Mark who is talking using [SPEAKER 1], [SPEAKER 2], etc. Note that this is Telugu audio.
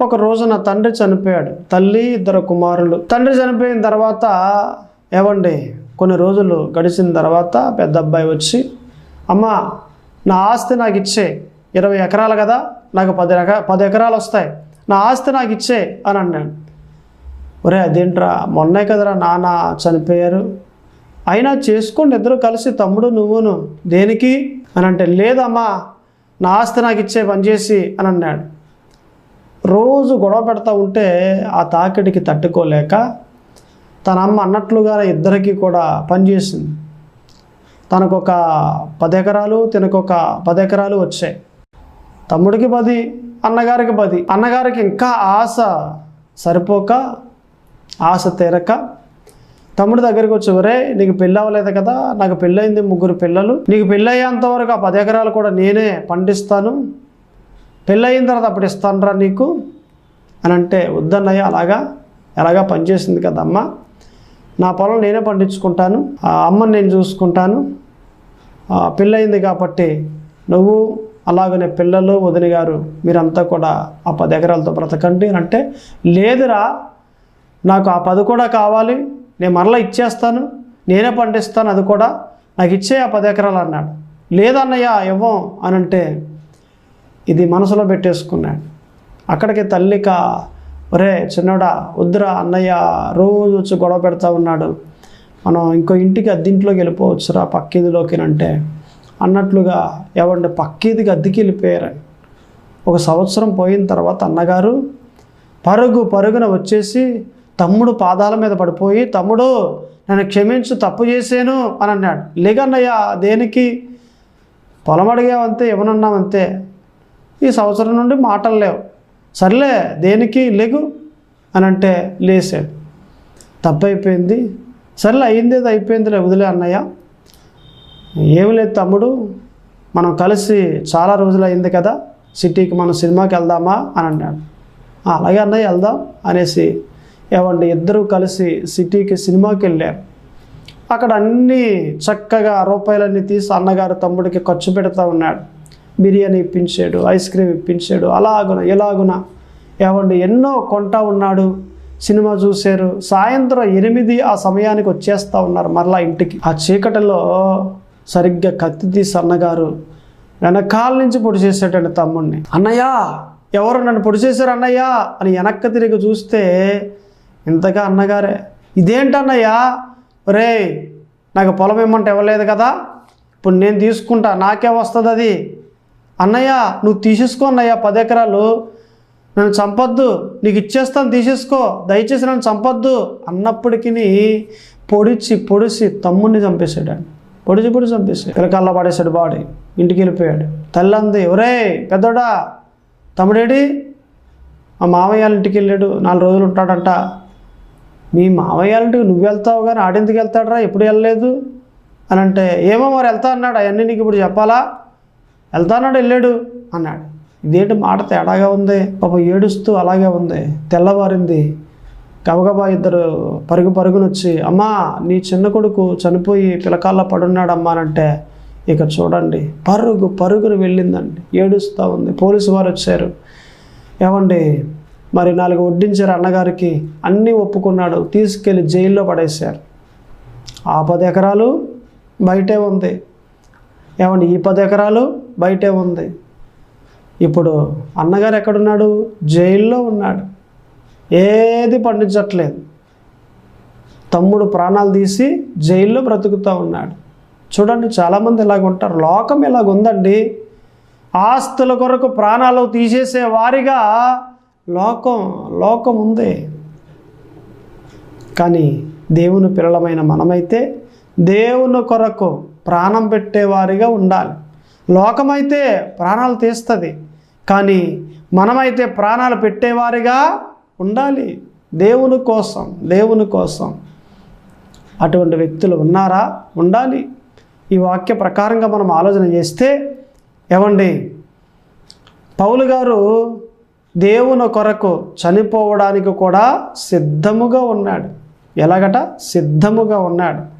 [SPEAKER 1] ఒక రోజున తండ్రి చనిపోయాడు. తల్లి ఇద్దరు కుమారులు. తండ్రి చనిపోయిన తర్వాత ఏవండి? కొన్ని రోజులు గడిచిన తర్వాత పెద్ద అబ్బాయి వచ్చి అమ్మ నా ఆస్తి నాకు ఇచ్చే ఇరవై ఎకరాలు కదా నాకు పది ఎక పది ఎకరాలు వస్తాయి. నా ఆస్తి నాకు ఇచ్చే అని అన్నాడు. ఒరే అదేంట్రా? మొన్నే కదరా నాన్న చనిపోయారు. అయినా చేసుకోండి ఇద్దరు కలిసి తమ్ముడు నువ్వును దేనికి? అని అంటే లేదమ్మా నా ఆస్తి నాకు ఇచ్చే పనిచేసి అని అన్నాడు. రోజు గొడవ పెడతా ఉంటే ఆ తాకిడికి తట్టుకోలేక తన అమ్మ అన్నట్లుగా ఇద్దరికీ కూడా పనిచేసింది తనకొక పది ఎకరాలు తినకొక పది ఎకరాలు వచ్చాయి. తమ్ముడికి పది అన్నగారికి పది. అన్నగారికి ఇంకా ఆశ సరిపోక ఆశ తీరక తమ్ముడి దగ్గరికి వచ్చి ఒరే నీకు పెళ్ళి అవ్వలేదు కదా నాకు పెళ్ళయింది ముగ్గురు పిల్లలు. నీకు పెళ్ళి వరకు ఆ పది ఎకరాలు కూడా నేనే పండిస్తాను. పెళ్ళయిన తర్వాత అప్పుడు ఇస్తానురా నీకు? అని అంటే వద్దన్నయ్య అలాగా? ఎలాగా పనిచేసింది కదమ్మా నా పొలం నేనే పండించుకుంటాను ఆ అమ్మని నేను చూసుకుంటాను. పెళ్ళయింది కాబట్టి నువ్వు అలాగనే పిల్లలు వదిన గారు మీరంతా కూడా ఆ పది ఎకరాలతో బ్రతకండి అని అంటే లేదురా నాకు ఆ పది కూడా కావాలి నేను మరలా ఇచ్చేస్తాను నేనే పండిస్తాను అది కూడా నాకు ఇచ్చే ఆ పది ఎకరాలు అన్నాడు. లేదన్నయ్య ఇవ్వం అని అంటే ఇది మనసులో పెట్టేసుకున్నాడు. అక్కడికి తల్లిక ఒరే చిన్నడా వద్దురా అన్నయ్య రోజు వచ్చి గొడవ పెడతా ఉన్నాడు. మనం ఇంకో ఇంటికి అద్దింట్లోకి వెళ్ళిపోవచ్చురా పక్కిదిలోకి అంటే అన్నట్లుగా ఎవండి పక్కిదికి అద్దెకి వెళ్ళిపోయారని. ఒక సంవత్సరం పోయిన తర్వాత అన్నగారు పరుగు పరుగున వచ్చేసి తమ్ముడు పాదాల మీద పడిపోయి తమ్ముడు నన్ను క్షమించు తప్పు చేశాను అని అన్నాడు. లేకన్నయ్య దేనికి? పొలం అడిగావంతే ఏమనన్నామంతే ఈ సంవత్సరం నుండి మాటలు లేవు. సర్లే దేనికి లేగు అని అంటే లేసాడు. తప్పు అయిపోయింది సర్లే అయిందేది అయిపోయిందిలే వదిలే అన్నయ్య. ఏమి లేదు తమ్ముడు మనం కలిసి చాలా రోజులు అయింది కదా సిటీకి మనం సినిమాకి వెళ్దామా అని అన్నాడు. అలాగే అన్నయ్య వెళ్దాం అనేసి ఏమండి ఇద్దరూ కలిసి సిటీకి సినిమాకి వెళ్ళారు. అక్కడ అన్నీ చక్కగా రూపాయలన్నీ తీసి అన్నగారు తమ్ముడికి ఖర్చు పెడతా ఉన్నాడు. బిర్యానీ ఇప్పించాడు ఐస్ క్రీమ్ ఇప్పించాడు అలాగున ఇలాగున. ఏమండి ఎన్నో కొంటా ఉన్నాడు సినిమా చూశారు. సాయంత్రం ఎనిమిది ఆ సమయానికి వచ్చేస్తా ఉన్నారు మరలా ఇంటికి. ఆ చీకటిలో సరిగ్గా కత్తి తీసి అన్నగారు వెనకాల నుంచి పొడి చేసేటండి తమ్ముడిని అన్నయ్య ఎవరు నన్ను పొడి చేశారు అన్నయ్య? అని వెనక్కి తిరిగి చూస్తే ఇంతగా అన్నగారే ఇదేంటన్నయ్యా? రే నాకు పొలం ఇమ్మంటే ఇవ్వలేదు కదా. ఇప్పుడు నేను తీసుకుంటా నాకే వస్తుంది అది అన్నయ్య నువ్వు తీసేసుకో అన్నయ్య పది ఎకరాలు. నన్ను చంపొద్దు. నీకు ఇచ్చేస్తాను తీసేసుకో. దయచేసి నన్ను చంపొద్దు. అన్నప్పటికీ పొడిచి పొడిచి తమ్ముడిని చంపేశాడు. అండి పొడిచి పొడిచి చంపేశాడు. పిలకల్లా పడేశాడు బాడీ. ఇంటికి వెళ్ళిపోయాడు. తల్లి అంది ఒరే పెద్దోడా తమ్ముడేడి మా మామయ్య వాళ్ళ ఇంటికి వెళ్ళాడు. నాలుగు రోజులు ఉంటాడంట. మీ మామయ్య ఇంటికి నువ్వు వెళ్తావు కానీ ఆడింటికి వెళ్తాడరా? ఎప్పుడు వెళ్ళలేదు? అని అంటే ఏమో మరి వెళ్తా అన్నాడు. అవన్నీ నీకు ఇప్పుడు చెప్పాలా? వెళ్తానాడు వెళ్ళాడు అన్నాడు. ఇదేంటి మాట తేడాగా ఉంది? పాప ఏడుస్తూ అలాగే ఉంది. తెల్లవారింది. గబగబా ఇద్దరు పరుగు పరుగునొచ్చి అమ్మా నీ చిన్న కొడుకు చనిపోయి పిలకాల్లో పడున్నాడమ్మా అని అంటే ఇక చూడండి పరుగు పరుగును వెళ్ళిందండి. ఏడుస్తూ ఉంది. పోలీసు వారు వచ్చారు. ఏమండి మరి నాలుగు వడ్డించారు అన్నగారికి. అన్నీ ఒప్పుకున్నాడు. తీసుకెళ్ళి జైల్లో పడేశారు. ఆ పది ఎకరాలు బయటే ఉంది. ఏమండి ఈ పది ఎకరాలు బయటే ఉంది. ఇప్పుడు అన్నగారు ఎక్కడున్నాడు? జైల్లో ఉన్నాడు. ఏది పండించట్లేదు. తమ్ముడు ప్రాణాలు తీసి జైల్లో బ్రతుకుతూ ఉన్నాడు. చూడండి చాలామంది ఇలాగ ఉంటారు. లోకం ఇలాగ ఉందండి. ఆస్తుల కొరకు ప్రాణాలు తీసేసే వారిగా లోకం లోకం ఉంది. కానీ దేవుని పిల్లలమైన మనమైతే దేవుని కొరకు ప్రాణం పెట్టేవారిగా ఉండాలి. లోకమైతే ప్రాణాలు తీస్తుంది. కానీ మనమైతే ప్రాణాలు పెట్టేవారిగా ఉండాలి. దేవుని కోసం దేవుని కోసం. అటువంటి వ్యక్తులు ఉన్నారా? ఉండాలి. ఈ వాక్య ప్రకారంగా మనం ఆలోచన చేస్తే ఏమండి? పౌలు గారు దేవుని కొరకు చనిపోవడానికి కూడా సిద్ధముగా ఉన్నాడు. ఎలాగట? సిద్ధముగా ఉన్నాడు.